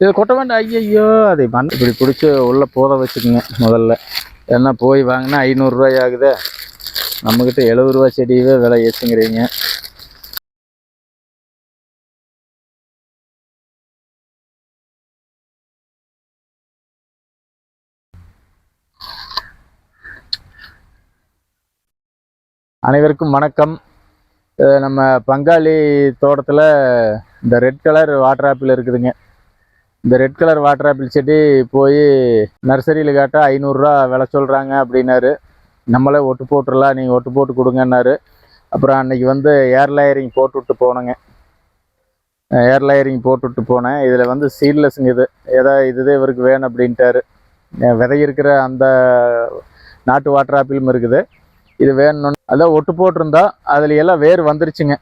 இது கொட்ட வேண்டாம். ஐயையோ அதை மண் இப்படி பிடிச்சி உள்ளே போத வச்சுக்கோங்க முதல்ல. ஏன்னா போய் வாங்கினா ஐநூறுரூவாய் ஆகுது. நம்மக்கிட்ட எழுபது ரூபா செடியவே விலை ஏற்றுங்கிறீங்க அனைவருக்கும் வணக்கம். நம்ம பங்காளி தோட்டத்தில் இந்த ரெட் கலர் வாட்டர் ஆப்பிள் இருக்குதுங்க. இந்த ரெட் கலர் வாட்டர் ஆப்பிள் செடி போய் நர்சரியில் கேட்டால் ஐநூறுரூவா விலை சொல்கிறாங்க அப்படின்னாரு. நம்மளே ஒட்டு போட்டுடலாம் நீங்கள் ஒட்டு போட்டு கொடுங்கன்னாரு. அப்புறம் அன்னைக்கு வந்து ஏர் லேயரிங் போட்டுவிட்டு போனேங்க. ஏர் லேயரிங் போட்டுவிட்டு போனேன். இதில் வந்து சீட்லெஸ்ங்க இது. ஏதோ இதுதே இவருக்கு வேணும் அப்படின்ட்டாரு. விதை இருக்கிற அந்த நாட்டு வாட்டர் ஆப்பிளும் இருக்குது. இது வேணும்னு அதான் ஒட்டு போட்டிருந்தா அதில் எல்லாம் வேர் வந்துருச்சுங்க.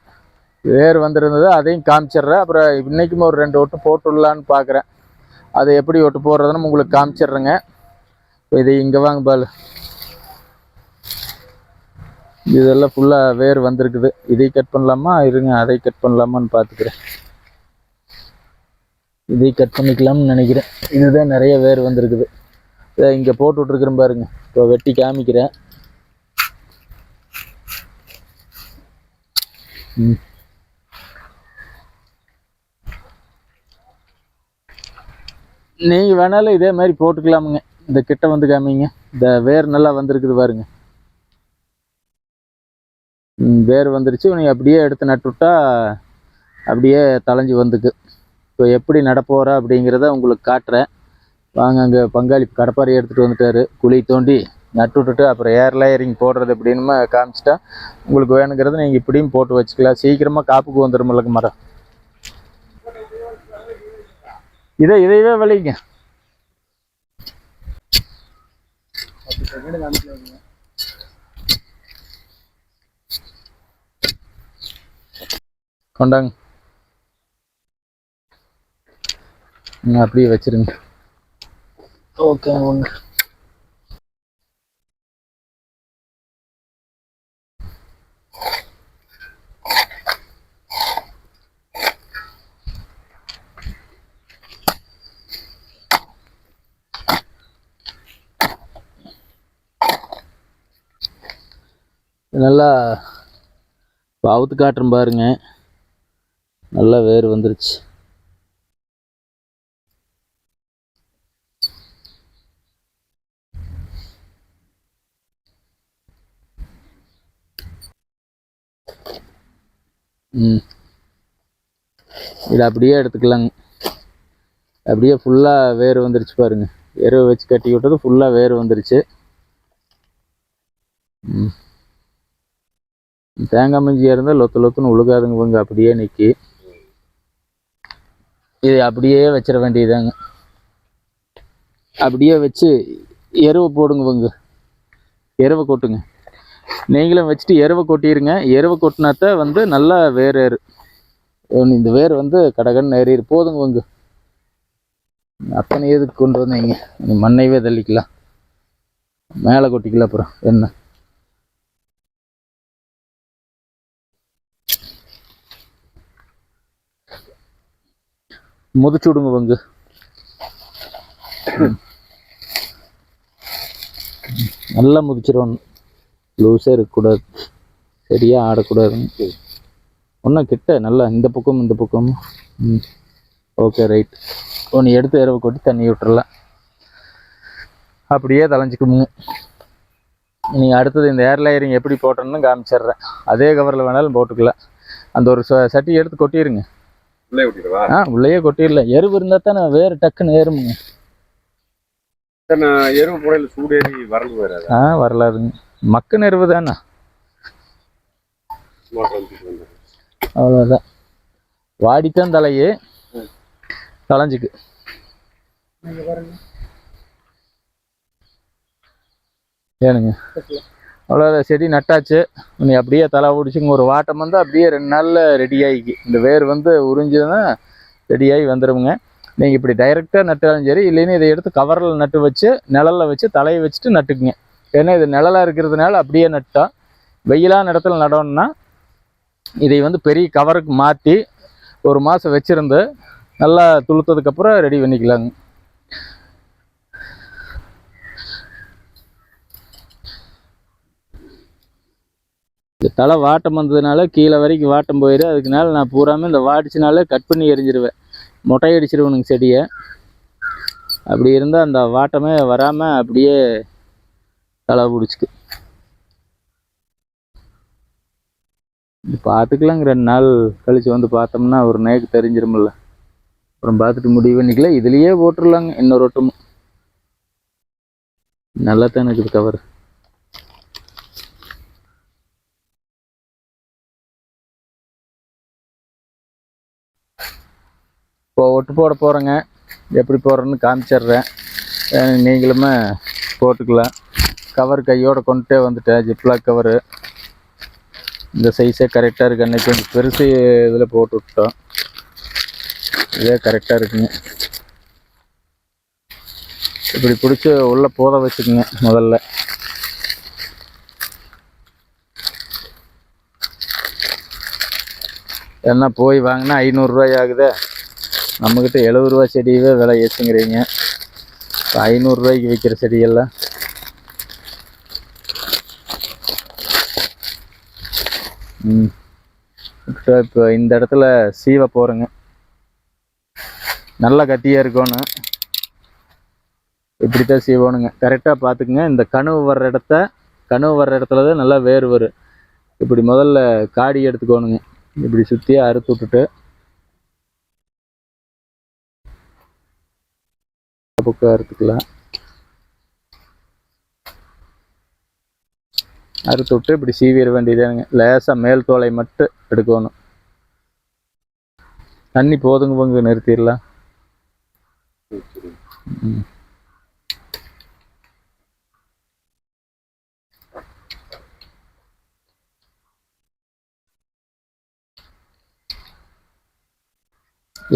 வேர் வந்திருந்தது அதையும் காமிச்சிடுறேன். அப்புறம் இன்றைக்கும் ஒரு ரெண்டு ஒட்டு போட்டுடலான்னு பார்க்குறேன் அதை எப்படி ஒட்டு போடுறதுன்னு உங்களுக்கு காமிச்சிடுறேங்க. இப்போ இது இங்கே வாங்க பால். இதெல்லாம் ஃபுல்லாக வேர் வந்திருக்குது. இதை கட் பண்ணலாமா? இருங்க அதை கட் பண்ணலாமான்னு பார்த்துக்கிறேன். இதை கட் பண்ணிக்கலாம்னு நினைக்கிறேன். இதுதான் நிறைய வேர் வந்திருக்குது. இதை இங்கே போட்டு விட்ருக்குறேன் பாருங்க. இப்போ வெட்டி காமிக்கிறேன். ம். நீங்கள் வேணாலும் இதே மாதிரி போட்டுக்கலாமுங்க. இந்த கிட்ட வந்து காமிங்க. இந்த வேர் நல்லா வந்திருக்குது பாருங்க. ம், வேர் வந்துருச்சு. நீங்கள் அப்படியே எடுத்து நட்டுவிட்டா அப்படியே தலைஞ்சி வந்துக்கு. இப்போ எப்படி நடப்போகிறா அப்படிங்கிறத உங்களுக்கு காட்டுறேன். வாங்க அங்கே பங்காளி கடப்பாரி எடுத்துகிட்டு வந்துட்டாரு. குழி தோண்டி நட்டு விட்டுட்டு அப்புறம் ஏர் லேயரிங் போடுறது எப்படின்னு காமிச்சிட்டா. உங்களுக்கு வேணுங்கிறத நீங்கள் இப்படியும் போட்டு வச்சுக்கலாம். சீக்கிரமாக காப்புக்கு வந்துடும் மரம். இதை இதையவே விளையுங்க கொண்டாங்க. அப்படியே வச்சிருங்க. ஓகே ஒன்று நல்லா பாவத்து காட்டுறேன் பாருங்க. நல்லா வேர் வந்துருச்சு. ம். இதை அப்படியே எடுத்துக்கலாங்க. அப்படியே ஃபுல்லாக வேர் வந்துருச்சு பாருங்க. எருவை வச்சு கட்டி விட்டது ஃபுல்லாக வேர் வந்துருச்சு. ம். தேங்காய் மஞ்சியாக இருந்தால் லொத்து லொத்துன்னு உழுகாதுங்க இவங்க. அப்படியே நிற்கி இது அப்படியே வச்சிட வேண்டியதாங்க அப்படியே வச்சு எருவை போடுங்க இவங்க. எருவை கொட்டுங்க. நீங்களும் வச்சுட்டு எருவை கொட்டிடுங்க எருவை கொட்டினாத்தான் வந்து நல்லா வேர் ஏறு. இந்த வேர் வந்து கடகன்னு ஏறிடு போதுங்க இவங்க. அத்தனை எதுக்கு கொண்டு வந்தீங்க. மண்ணைவே தள்ளிக்கலாம் மேலே கொட்டிக்கலாம் அப்புறம். என்ன? முதிச்சு விடுங்க பங்கு. நல்லா முதிச்சிடணும் லூஸே இருக்கக்கூடாது. சரியாக ஆடக்கூடாதுன்னு ஒன்றும் கிட்ட நல்லா இந்த பக்கம் இந்த பக்கம். ம். Okay right. ஒன்று எடுத்து இரவு கொட்டி தண்ணி விட்டுறலாம் அப்படியே தலைஞ்சிக்குமுங்க நீங்கள் அடுத்தது இந்த ஏர் லேயரிங் எப்படி போட்டோன்னு காமிச்சிடுறேன். அதே கவரில் வேணாலும் போட்டுக்கலாம். அந்த ஒரு ச- சட்டி எடுத்து கொட்டிடுங்க ஆ உள்ளேயே கொட்டிடலாம் எருவு இருந்தால் தானே வேறு டக்குன்னு ஏறுமுங்க எருவு புறையில சூடேறி வரಲು வராது ஆ வரலாதுங்க மக்கு நெருவு தானே. அவ்வளோதான் வாடித்தான் தலையே. தலைஞ்சுக்கு. ஏனுங்க? அவ்வளோ செடி நட்டாச்சு. நீ அப்படியே தலை பிடிச்சிங்க ஒரு வாட்டம் வந்து அப்படியே ரெண்டு நாளில் ரெடி ஆகிக்கு இந்த வேர் வந்து உறிஞ்சதுன்னா ரெடி ஆகி வந்துடுங்க நீங்கள் இப்படி டைரெக்டாக நட்டாலும் சரி இல்லைன்னு இதை எடுத்து கவரில் நட்டு வச்சு நிழலில் வச்சு தலையை வச்சுட்டு நட்டுக்குங்க. ஏன்னா இது நிழலாக இருக்கிறதுனால அப்படியே நட்டோம் வெயிலான இடத்துல நடணும்னா இதை வந்து பெரிய கவருக்கு மாற்றி ஒரு மாதம் வச்சுருந்து நல்லா துளுத்ததுக்கப்புறம் ரெடி பண்ணிக்கலாங்க. தலை வாட்டம் வந்ததுனால கீழே வரைக்கும் வாட்டம் போயிடும் அதுக்குனால நான் பூராமே இந்த வாடிச்சினால கட் பண்ணி எரிஞ்சிருவேன். மொட்டை அடிச்சிருவனுங்க செடியை. அப்படி இருந்தால் அந்த வாட்டமே வராமல் அப்படியே தலை பிடிச்சிக்கு பார்த்துக்கலாங்க. ரெண்டு நாள் கழிச்சு வந்து பார்த்தோம்னா ஒரு நேக்கு தெரிஞ்சிருமில்ல. அப்புறம் பார்த்துட்டு முடிவு பண்ணிக்கல. இதுலேயே போட்டுடலாங்க இன்னொரு ஒட்டமும் நல்லா தான் இருக்குது கவர் இப்போ ஒட்டு போட போகிறேங்க எப்படி போடுறேன்னு காமிச்சிடுறேன். நீங்களுமே போட்டுக்கலாம் கவர் கையோடு கொண்டுட்டே வந்துட்டேன். Ziploc cover. இந்த சைஸே கரெக்டாக இருக்கு. அன்னைக்கு கொஞ்சம் பெருசு இதில் போட்டு விட்டோம். இதே கரெக்டாக இருக்குங்க. இப்படி பிடிச்சி உள்ளே போத வச்சுக்குங்க முதல்ல. என்ன போய் வாங்கினா ஐநூறுரூவாய் ஆகுதே? நம்மக்கிட்ட எழுபது ரூபா செடியவே விலை ஏற்றுங்கிறீங்க இப்போ ஐநூறுரூவாய்க்கு விற்கிற செடியெல்லாம் ம். இப்போ இப்போ இந்த இடத்துல சீவ போகிறேங்க நல்ல கத்தியாக இருக்கணும் இப்படி தான் சீவணுங்க கரெக்டாக பார்த்துக்குங்க. இந்த கனவு வர்ற இடத்த கனவு வர்ற இடத்துல தான் நல்லா வேர் வரும் இப்படி முதல்ல காடி எடுத்துக்கோணுங்க. இப்படி சுற்றியாக அறுத்து விட்டுட்டு. பக்கம் அறுத்துக்கலாம் அறுத்து விட்டு இப்படி சீவிட வேண்டியதானுங்க லேசாக மேல் தோலை மட்டும் எடுக்கணும். தண்ணி போதுங்க பங்கு நிறுத்திடலாம்.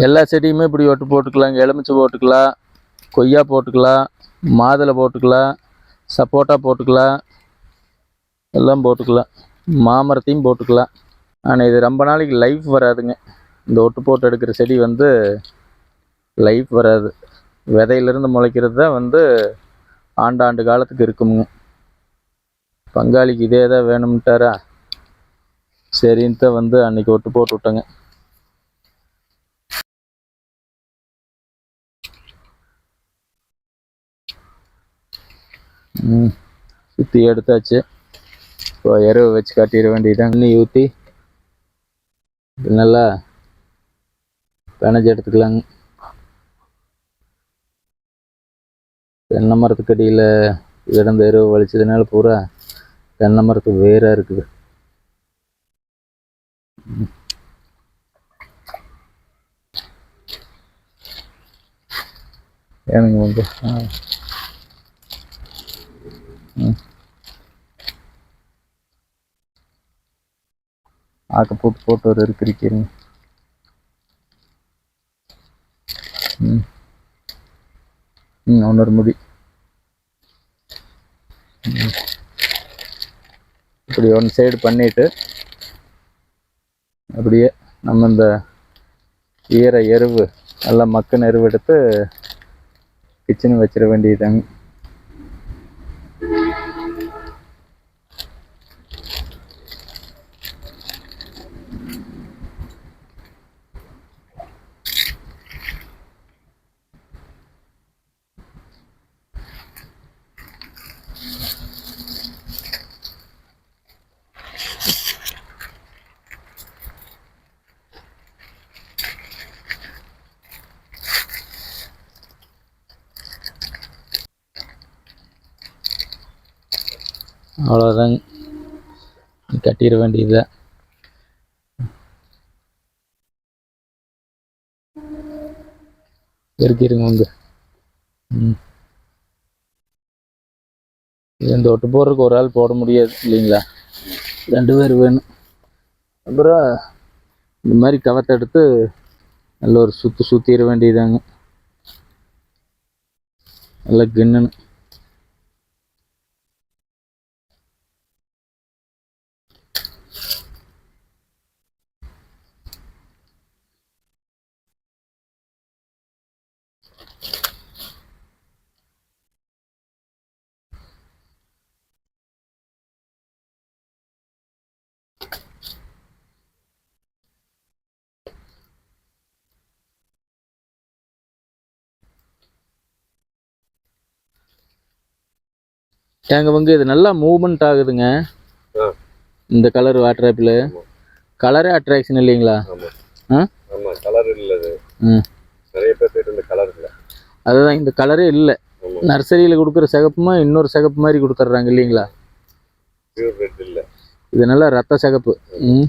எல்லா செடியுமே இப்படி ஒட்டு போட்டுக்கலாங்க. எலுமிச்சை போட்டுக்கலாம். கொய்யா போட்டுக்கலாம் மாதுளை போட்டுக்கலாம் சப்போட்டா போட்டுக்கலாம் எல்லாம் போட்டுக்கலாம். மாமரத்தையும் போட்டுக்கலாம். ஆனால் இது ரொம்ப நாளைக்கு லைஃப் வராதுங்க. இந்த ஒட்டு போட்டு எடுக்கிற செடி வந்து லைஃப் வராது. விதையிலிருந்து முளைக்கிறது தான் வந்து ஆண்டாண்டு காலத்துக்கு இருக்குமுங்க பங்காளிக்கு இதே தான் வேணும்ட்டாரா? சரின்ட்டு வந்து அன்றைக்கி ஒட்டு போட்டு விட்டேங்க. சுற்றி எடுத்தாச்சு. இப்போ எருவை வச்சு கட்டிட வேண்டியதுதான் தண்ணி ஊற்றி நல்லா பிணைஞ்சு எடுத்துக்கலாங்க தென்னை மரத்துக்கு அடியில் கிடந்த எருவு வலிச்சதுனால பூரா தென்னை மரத்துக்கு வேராக இருக்குது. ஏனுங்க வந்து ஆ. ஆக்க போட்டு போட்டு ஒரு இருக்கிறீங்க ம். ம் இன்னொரு முடி. இப்படி ஒன் சைடு பண்ணிட்டு அப்படியே நம்ம இந்த ஈர எருவு நல்லா மக்குன எருவு எடுத்து கிச்சன் வச்சிட வேண்டியதாங்க அவ்வளோதாங்க கட்டிட வேண்டியது. இருக்கிறீங்க வந்து ம். இந்த ஒட்டு போடுறதுக்கு ஒரு ஆள் போட முடியாது இல்லைங்களா? ரெண்டு பேர் வேணும். அப்புறம் இந்த மாதிரி கவத்தை எடுத்து நல்ல ஒரு சுற்று சுற்றிட வேண்டியதாங்க நல்லா கிண்ணணும். எங்க வந்து இது நல்லா மூவ்மெண்ட் ஆகுதுங்க. இந்த கலர் வாட்டர் ஆப்பிள் கலரே அட்ராக்ஷன் இல்லைங்களா? கலர் இல்ல. நிறைய பேர் தேடி இந்த கலர் இல்ல அதுதான் இந்த கலரே இல்லை. நர்சரியில் கொடுக்குற சிகப்புமா இன்னொரு சிகப்பு மாதிரி கொடுத்துட்றாங்க இல்லைங்களா? இல்ல. இது நல்லா ரத்த சிகப்பு. ம்.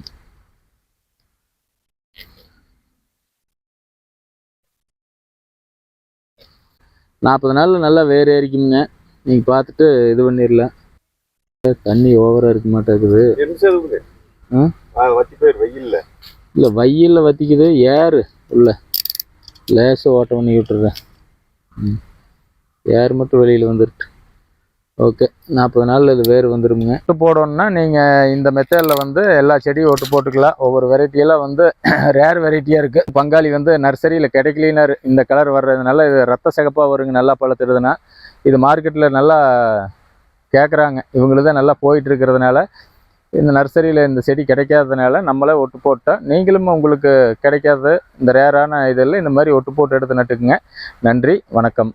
நாற்பது நாளில் நல்லா வேர் ஏறிக்குமுங்க. நீங்கள் பார்த்துட்டு இது பண்ணிடலாம். தண்ணி ஓவராக இருக்க மாட்டேங்குது? வத்தி போயிரு வெயில்ல. இல்லை வெயிலில் வத்திக்குது. ஏறு உள்ள. லேசாக ஓட்டம் பண்ணி விட்டுறேன். ம். ஏர் மட்டும் வெளியில் வந்துருக்கு ஓகே நாற்பது நாளில் இது வேர் வந்துருமுங்க. ஒட்டு போடணும்னா நீங்கள் இந்த மெத்தடில் வந்து எல்லா செடியும் ஒட்டு போட்டுக்கலாம். ஒவ்வொரு வெரைட்டியெல்லாம் வந்து ரேர் வெரைட்டியாக இருக்குது பங்காளி வந்து நர்சரியில் கிடைக்கலினாரு. இந்த கலர் வர்றதுனால இது ரத்த சிகப்பாக வருங்க நல்லா பழுத்துடுதுன்னா இது மார்க்கெட்டில் நல்லா கேட்குறாங்க இவங்களுக்கு தான் நல்லா போயிட்டு இருக்கிறதுனால இந்த நர்சரியில் இந்த செடி கிடைக்காததுனால நம்மளே ஒட்டு போட்டோம் நீங்களும் உங்களுக்கு கிடைக்காத இந்த ரேரான இதெல்லாம் இந்த மாதிரி ஒட்டு போட்டு எடுத்து நட்டுக்குங்க. நன்றி வணக்கம்.